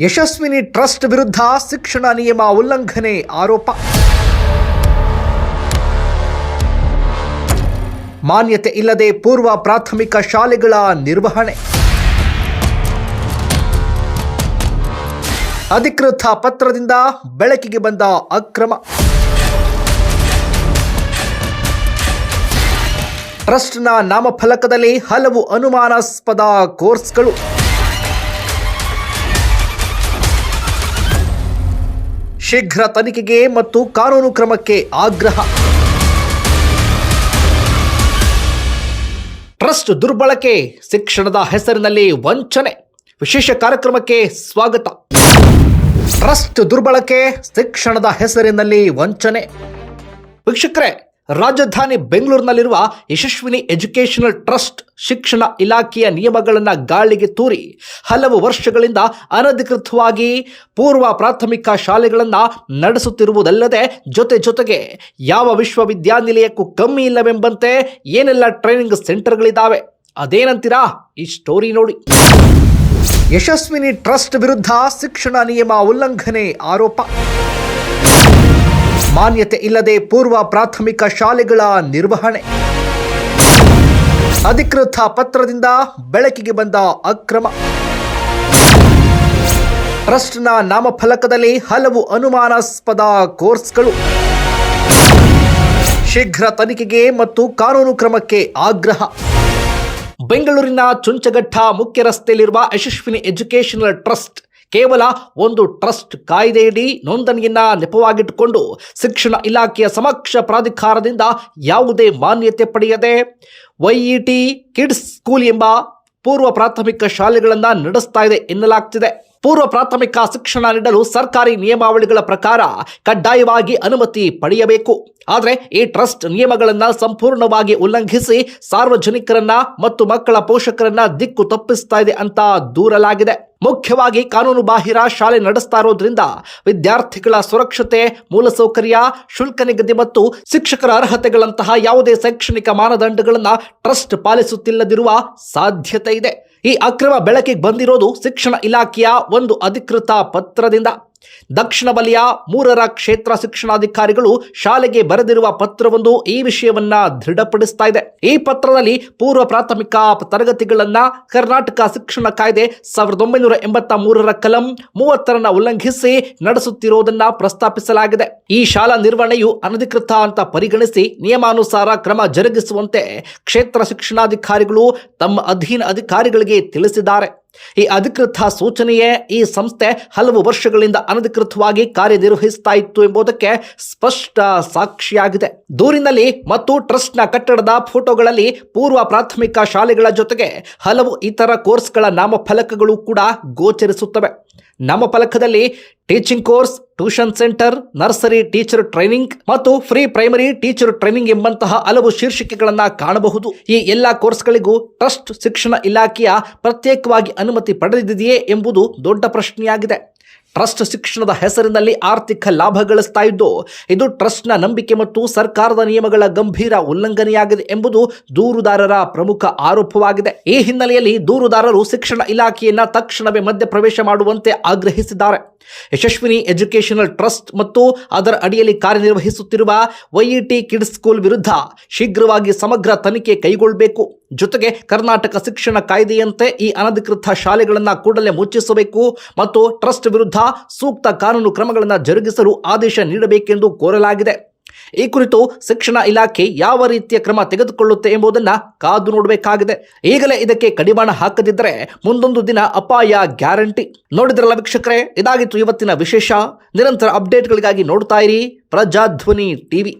Yashasvini trust ವಿರುದ್ಧ ಶಿಕ್ಷಣ ನಿಯಮ ಉಲ್ಲಂಘನೆ ಆರೋಪ. ಮಾನ್ಯತೆ ಇಲ್ಲದೆ ಪೂರ್ವ ಪ್ರಾಥಮಿಕ ಶಾಲೆಗಳ ನಿರ್ವಹಣೆ. ಅಧಿಕೃತ ಪತ್ರದಿಂದ ಬೆಳಕಿಗೆ ಬಂದ ಅಕ್ರಮ. ಟ್ರಸ್ಟ್ನ ನಾಮಫಲಕದಲ್ಲಿ ಹಲವು ಅನುಮಾನಾಸ್ಪದ ಕೋರ್ಸ್ಗಳು. ಶೀಘ್ರ ತನಿಖೆಗೆ ಮತ್ತು ಕಾನೂನು ಕ್ರಮಕ್ಕೆ ಆಗ್ರಹ. ಟ್ರಸ್ಟ್ ದುರ್ಬಳಕೆ ಶಿಕ್ಷಣದ ಹೆಸರಿನಲ್ಲಿ ವಂಚನೆ. ವಿಶೇಷ ಕಾರ್ಯಕ್ರಮಕ್ಕೆ ಸ್ವಾಗತ. ಟ್ರಸ್ಟ್ ದುರ್ಬಳಕೆ ಶಿಕ್ಷಣದ ಹೆಸರಿನಲ್ಲಿ ವಂಚನೆ. ವೀಕ್ಷಕರೇ ರಾಜಧಾನಿ ಬೆಂಗಳೂರಿನಲ್ಲಿರುವ ಯಶಸ್ವಿನಿ ಎಜುಕೇಷನಲ್ ಟ್ರಸ್ಟ್ ಶಿಕ್ಷಣ ಇಲಾಖೆಯ ನಿಯಮಗಳನ್ನು ಗಾಳಿಗೆ ತೂರಿ ಹಲವು ವರ್ಷಗಳಿಂದ ಅನಧಿಕೃತವಾಗಿ ಪೂರ್ವ ಪ್ರಾಥಮಿಕ ಶಾಲೆಗಳನ್ನು ನಡೆಸುತ್ತಿರುವುದಲ್ಲದೆ ಜೊತೆ ಜೊತೆಗೆ ಯಾವ ವಿಶ್ವವಿದ್ಯಾನಿಲಯಕ್ಕೂ ಕಮ್ಮಿ ಇಲ್ಲವೆಂಬಂತೆ ಏನೆಲ್ಲ ಟ್ರೈನಿಂಗ್ ಸೆಂಟರ್ಗಳಿದ್ದಾವೆ ಅದೇನಂತೀರಾ? ಈ ಸ್ಟೋರಿ ನೋಡಿ. ಯಶಸ್ವಿನಿ ಟ್ರಸ್ಟ್ ವಿರುದ್ಧ ಶಿಕ್ಷಣ ನಿಯಮ ಉಲ್ಲಂಘನೆ ಆರೋಪ. ಮಾನ್ಯತೆ ಇಲ್ಲದೆ ಪೂರ್ವ ಪ್ರಾಥಮಿಕ ಶಾಲೆಗಳ ನಿರ್ವಹಣೆ. ಅಧಿಕೃತ ಪತ್ರದಿಂದ ಬೆಳಕಿಗೆ ಬಂದ ಅಕ್ರಮ. ಟ್ರಸ್ಟ್ನ ನಾಮಫಲಕದಲ್ಲಿ ಹಲವು ಅನುಮಾನಾಸ್ಪದ ಕೋರ್ಸ್ಗಳು. ಶೀಘ್ರ ತನಿಖೆಗೆ ಮತ್ತು ಕಾನೂನು ಕ್ರಮಕ್ಕೆ ಆಗ್ರಹ. ಬೆಂಗಳೂರಿನ ಚುಂಚಗಟ್ಟ ಮುಖ್ಯ ರಸ್ತೆಯಲ್ಲಿರುವ ಯಶಸ್ವಿನಿ ಎಜುಕೇಷನಲ್ ಟ್ರಸ್ಟ್ ಕೇವಲ ಒಂದು ಟ್ರಸ್ಟ್ ಕಾಯ್ದೆಯಡಿ ನೋಂದಣಿಯನ್ನ ನೆಪವಾಗಿಟ್ಟುಕೊಂಡು ಶಿಕ್ಷಣ ಇಲಾಖೆಯ ಸಮಕ್ಷ ಪ್ರಾಧಿಕಾರದಿಂದ ಯಾವುದೇ ಮಾನ್ಯತೆ ಪಡೆಯದೆ ವೈಇಟಿ ಕಿಡ್ಸ್ ಸ್ಕೂಲ್ ಎಂಬ ಪೂರ್ವ ಪ್ರಾಥಮಿಕ ಶಾಲೆಗಳನ್ನು ನಡೆಸ್ತಾ ಇದೆ ಎನ್ನಲಾಗ್ತಿದೆ. ಪೂರ್ವ ಪ್ರಾಥಮಿಕ ಶಿಕ್ಷಣ ನೀಡಲು ಸರ್ಕಾರಿ ನಿಯಮಾವಳಿಗಳ ಪ್ರಕಾರ ಕಡ್ಡಾಯವಾಗಿ ಅನುಮತಿ ಪಡೆಯಬೇಕು. ಆದರೆ ಈ ಟ್ರಸ್ಟ್ ನಿಯಮಗಳನ್ನು ಸಂಪೂರ್ಣವಾಗಿ ಉಲ್ಲಂಘಿಸಿ ಸಾರ್ವಜನಿಕರನ್ನ ಮತ್ತು ಮಕ್ಕಳ ಪೋಷಕರನ್ನ ದಿಕ್ಕು ತಪ್ಪಿಸ್ತಾ ಇದೆ ಅಂತ ದೂರಲಾಗಿದೆ. ಮುಖ್ಯವಾಗಿ ಕಾನೂನು ಬಾಹಿರ ಶಾಲೆ ನಡೆಸ್ತಾ ಇರೋದ್ರಿಂದ ವಿದ್ಯಾರ್ಥಿಗಳ ಸುರಕ್ಷತೆ, ಮೂಲಸೌಕರ್ಯ, ಶುಲ್ಕ ನಿಗದಿ ಮತ್ತು ಶಿಕ್ಷಕರ ಅರ್ಹತೆಗಳಂತಹ ಯಾವುದೇ ಶೈಕ್ಷಣಿಕ ಮಾನದಂಡಗಳನ್ನು ಟ್ರಸ್ಟ್ ಪಾಲಿಸುತ್ತಿಲ್ಲದಿರುವ ಸಾಧ್ಯತೆ ಇದೆ. ಈ ಅಕ್ರಮ ಬೆಳಕಿಗೆ ಬಂದಿರೋದು ಶಿಕ್ಷಣ ಇಲಾಖೆಯ ಒಂದು ಅಧಿಕೃತ ಪತ್ರದಿಂದ. ದಕ್ಷಿಣ ವಲಯ ಮೂರರ ಕ್ಷೇತ್ರ ಶಿಕ್ಷಣಾಧಿಕಾರಿಗಳು ಶಾಲೆಗೆ ಬರೆದಿರುವ ಪತ್ರವೊಂದು ಈ ವಿಷಯವನ್ನ ದೃಢಪಡಿಸ್ತಾ ಇದೆ. ಈ ಪತ್ರದಲ್ಲಿ ಪೂರ್ವ ಪ್ರಾಥಮಿಕ ತರಗತಿಗಳನ್ನ ಕರ್ನಾಟಕ ಶಿಕ್ಷಣ ಕಾಯ್ದೆ ಸಾವಿರದ ಒಂಬೈನೂರ ಎಂಬತ್ತ ಮೂರರ ಕಲಂ ಮೂವತ್ತರನ್ನ ಉಲ್ಲಂಘಿಸಿ ನಡೆಸುತ್ತಿರುವುದನ್ನ ಪ್ರಸ್ತಾಪಿಸಲಾಗಿದೆ. ಈ ಶಾಲಾ ನಿರ್ವಹಣೆಯು ಅನಧಿಕೃತ ಅಂತ ಪರಿಗಣಿಸಿ ನಿಯಮಾನುಸಾರ ಕ್ರಮ ಜರುಗಿಸುವಂತೆ ಕ್ಷೇತ್ರ ಶಿಕ್ಷಣಾಧಿಕಾರಿಗಳು ತಮ್ಮ ಅಧೀನ ಅಧಿಕಾರಿಗಳಿಗೆ ತಿಳಿಸಿದ್ದಾರೆ. ಈ ಅಧಿಕೃತ ಸೂಚನೆಯೇ ಈ ಸಂಸ್ಥೆ ಹಲವು ವರ್ಷಗಳಿಂದ ಅನಧಿಕೃತವಾಗಿ ಕಾರ್ಯನಿರ್ವಹಿಸ್ತಾ ಇತ್ತು ಎಂಬುದಕ್ಕೆ ಸ್ಪಷ್ಟ ಸಾಕ್ಷಿಯಾಗಿದೆ. ದೂರಿನಲ್ಲಿ ಮತ್ತು ಟ್ರಸ್ಟ್ನ ಕಟ್ಟಡದ ಫೋಟೋಗಳಲ್ಲಿ ಪೂರ್ವ ಪ್ರಾಥಮಿಕ ಶಾಲೆಗಳ ಜೊತೆಗೆ ಹಲವು ಇತರ ಕೋರ್ಸ್ಗಳ ನಾಮಫಲಕಗಳು ಕೂಡ ಗೋಚರಿಸುತ್ತವೆ. ನಾಮಫಲಕದಲ್ಲಿ teaching course tuition centre, nursery teacher training ಮತ್ತು ಫ್ರೀ ಪ್ರೈಮರಿ ಟೀಚರ್ ಟ್ರೈನಿಂಗ್ ಎಂಬಂತಹ ಹಲವು ಶೀರ್ಷಿಕೆಗಳನ್ನ ಕಾಣಬಹುದು. ಈ ಎಲ್ಲಾ ಕೋರ್ಸ್ಗಳಿಗೂ ಟ್ರಸ್ಟ್ ಶಿಕ್ಷಣ ಇಲಾಖೆಯ ಪ್ರತ್ಯೇಕವಾಗಿ ಅನುಮತಿ ಪಡೆದಿದೆಯೇ ಎಂಬುದು ದೊಡ್ಡ ಪ್ರಶ್ನೆಯಾಗಿದೆ. ಟ್ರಸ್ಟ್ ಶಿಕ್ಷಣದ ಹೆಸರಿನಲ್ಲಿ ಆರ್ಥಿಕ ಲಾಭ ಗಳಿಸ್ತಾ ಇದ್ದು ಇದು ಟ್ರಸ್ಟ್ನ ನಂಬಿಕೆ ಮತ್ತು ಸರ್ಕಾರದ ನಿಯಮಗಳ ಗಂಭೀರ ಉಲ್ಲಂಘನೆಯಾಗಿದೆ ಎಂಬುದು ದೂರುದಾರರ ಪ್ರಮುಖ ಆರೋಪವಾಗಿದೆ. ಈ ಹಿನ್ನೆಲೆಯಲ್ಲಿ ದೂರುದಾರರು ಶಿಕ್ಷಣ ಇಲಾಖೆಯನ್ನ ತಕ್ಷಣವೇ ಮಧ್ಯಪ್ರವೇಶ ಮಾಡುವಂತೆ ಆಗ್ರಹಿಸಿದ್ದಾರೆ. ಯಶಸ್ವಿನಿ ಎಜುಕೇಷನಲ್ ಟ್ರಸ್ಟ್ ಮತ್ತು ಅದರ ಅಡಿಯಲ್ಲಿ ಕಾರ್ಯನಿರ್ವಹಿಸುತ್ತಿರುವ ವೈಇಟಿ ಕಿಡ್ಸ್ ಸ್ಕೂಲ್ ವಿರುದ್ಧ ಶೀಘ್ರವಾಗಿ ಸಮಗ್ರ ತನಿಖೆ ಕೈಗೊಳ್ಳಬೇಕು. ಜೊತೆಗೆ ಕರ್ನಾಟಕ ಶಿಕ್ಷಣ ಕಾಯ್ದೆಯಂತೆ ಈ ಅನಧಿಕೃತ ಶಾಲೆಗಳನ್ನು ಕೂಡಲೇ ಮುಚ್ಚಿಸಬೇಕು ಮತ್ತು ಟ್ರಸ್ಟ್ ವಿರುದ್ಧ ಸೂಕ್ತ ಕಾನೂನು ಕ್ರಮಗಳನ್ನು ಜರುಗಿಸಲು ಆದೇಶ ನೀಡಬೇಕೆಂದು ಕೋರಲಾಗಿದೆ. ಈ ಕುರಿತು ಶಿಕ್ಷಣ ಇಲಾಖೆ ಯಾವ ರೀತಿಯ ಕ್ರಮ ತೆಗೆದುಕೊಳ್ಳುತ್ತೆ ಎಂಬುದನ್ನು ಕಾದು ನೋಡಬೇಕಾಗಿದೆ. ಈಗಲೇ ಇದಕ್ಕೆ ಕಡಿವಾಣ ಹಾಕದಿದ್ದರೆ ಮುಂದೊಂದು ದಿನ ಅಪಾಯ ಗ್ಯಾರಂಟಿ. ನೋಡಿದ್ರಲ್ಲ ವೀಕ್ಷಕರೇ, ಇದಾಗಿತ್ತು ಇವತ್ತಿನ ವಿಶೇಷ. ನಿರಂತರ ಅಪ್ಡೇಟ್ಗಳಿಗಾಗಿ ನೋಡ್ತಾ ಇರಿ ಪ್ರಜಾಧ್ವನಿ ಟಿವಿ.